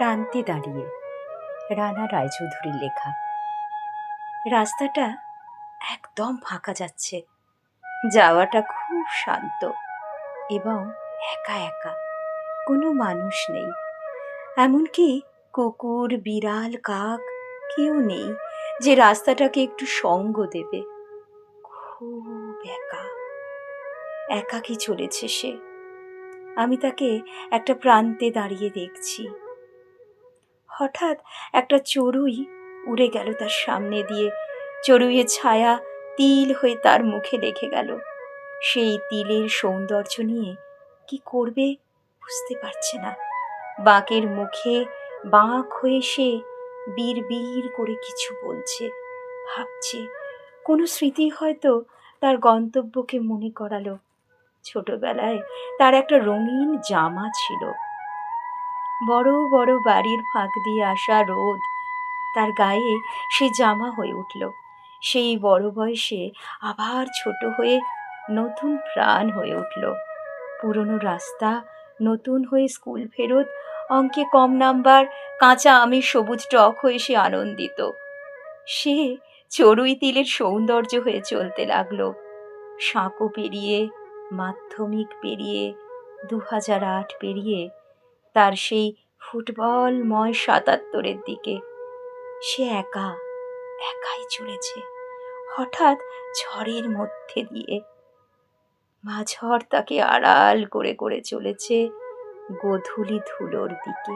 প্রান্তে দাঁড়িয়ে, রানা রায়চৌধুরীর লেখা। রাস্তাটা একদম ফাঁকা যাচ্ছে। যাওয়াটা খুব শান্ত এবং একা একা, কোনো মানুষ নেই। এমনকি কুকুর, বিড়াল, কাক কেউ নেই যে রাস্তাটাকে একটু সঙ্গ দেবে। খুব একা। একাকী চলেছে সে। আমি তাকে একটা প্রান্তে দাঁড়িয়ে দেখছি। হঠাৎ একটা চড়ুই উড়ে গেল তার সামনে দিয়ে। চড়ুইয়ের ছায়া তিল হয়ে তার মুখে লেগে গেল। সেই তিলের সৌন্দর্য নিয়ে কি করবে বুঝতে পারছে না। বাঁকের মুখে বাঁক হয়ে সে বীর করে কিছু বলছে, ভাবছে। কোনো স্মৃতি হয়তো তার গন্তব্যকে মনে করালো। ছোটবেলায় তার একটা রঙিন জামা ছিল। বড় বড় বাড়ির ফাঁক দিয়ে আসা রোদ। তার গায়ে সে জামা হয়ে উঠল। সেই বড় বয়সে আবার ছোট হয়ে নতুন প্রাণ হয়ে উঠল। পুরনো রাস্তা, নতুন হয়ে স্কুল ফেরত, অঙ্কে কম নাম্বার, কাঁচা আমি সবুজ টক হয়ে সে আনন্দিত। সে চড়ুই তিলের সৌন্দর্য হয়ে চলতে লাগল। সাঁকো পেরিয়ে, মাধ্যমিক পেরিয়ে দু হাজার আট পেরিয়ে তার সেই ফুটবলময় সাতাত্তরের দিকে। সে একা, একাই চলেছে, হঠাৎ ঝড়ের মধ্যে দিয়ে। মা ঝড় তাকে আড়াল করে করে চলেছে গোধূলি ধুলোর দিকে।